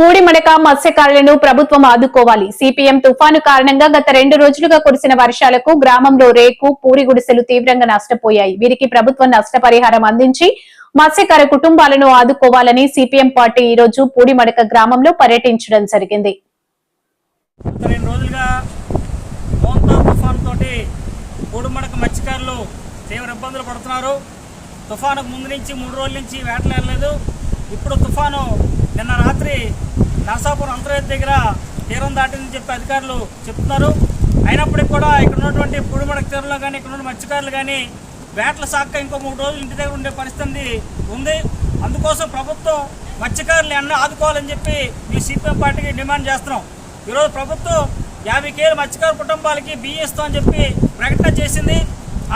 పూడిమడక మత్స్యకారులను ప్రభుత్వం ఆదుకోవాలి. సిపిఎం తుఫాను కారణంగా గత రెండు రోజులుగా కురిసిన వర్షాలకు గ్రామంలో రేకు పూరి గుడిసెలు తీవ్రంగా నష్టపోయాయి. వీరికి ప్రభుత్వం నష్టపరిహారం అందించి మత్స్యకార కుటుంబాలను ఆదుకోవాలని సిపిఎం పార్టీ ఈ రోజు పూడిమడక గ్రామంలో పర్యటించడం జరిగింది. పూడిమడక మత్స్యకారులు తీవ్ర ఇబ్బందులు పడుతున్నారు. తుఫానుకు ముందు నుంచి మూడు రోజుల నుంచి ఇప్పుడు తుఫాను నరసాపురం అంతర్వేది దగ్గర తీరం దాటిందని చెప్పి అధికారులు చెప్తున్నారు. అయినప్పటికీ కూడా ఇక్కడ ఉన్నటువంటి పూడిమడక తీరంలో కానీ ఇక్కడ ఉన్న మత్స్యకారులు కానీ వేటల శాఖ ఇంకో మూడు రోజులు ఇంటి దగ్గర ఉండే పరిస్థితి ఉంది. అందుకోసం ప్రభుత్వం మత్స్యకారులు అన్న ఆదుకోవాలని చెప్పి ఈ సిపిఎం పార్టీకి డిమాండ్ చేస్తున్నాం. ఈరోజు ప్రభుత్వం యాభై కేలు మత్స్యకారు కుటుంబాలకి బియ్యం ఇస్తామని చెప్పి ప్రకటన చేసింది.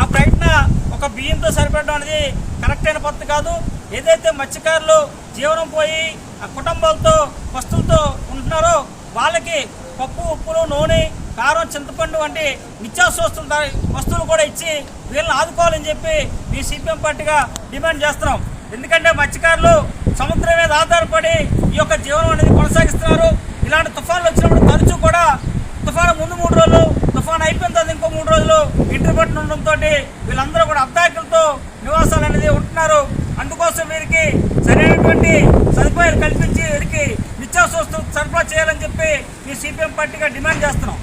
ఆ ప్రకటన ఒక బియ్యంతో సరిపడడం అనేది కరెక్ట్ అయిన పద్ధతి కాదు. ఏదైతే మత్స్యకారులు జీవనం పోయి ఆ కుటుంబాలతో వస్తువులతో ఉంటున్నారో వాళ్ళకి పప్పు ఉప్పులు నూనె కారం చింతపండు వంటి నిత్యావసర వస్తువులు వస్తువులు కూడా ఇచ్చి వీళ్ళని ఆదుకోవాలని చెప్పి మీ సిపిఎం పార్టీగా డిమాండ్ చేస్తున్నాం. ఎందుకంటే మత్స్యకారులు సముద్రం మీద ఆధారపడి ఈ యొక్క జీవనం అనేది కొనసాగిస్తున్నారు. ఇలాంటి తుఫాన్లు వచ్చినప్పుడు తరచూ కూడా తుఫాను ముందు మూడు రోజులు తుఫాన్ అయిపోయిన తర్వాత ఇంకో మూడు రోజులు ఇంటర్ పట్టిన ఉండడంతో వీళ్ళందరూ కూడా అద్దాకులతో నివాసాలు అనేది ఉంటున్నారు. అందుకోసం వీరికి సరైనటువంటి సదుపాయాలు కలిపి సరఫరా చేయాలని చెప్పి మీ సిపిఎం పార్టీగా డిమాండ్ చేస్తున్నాం.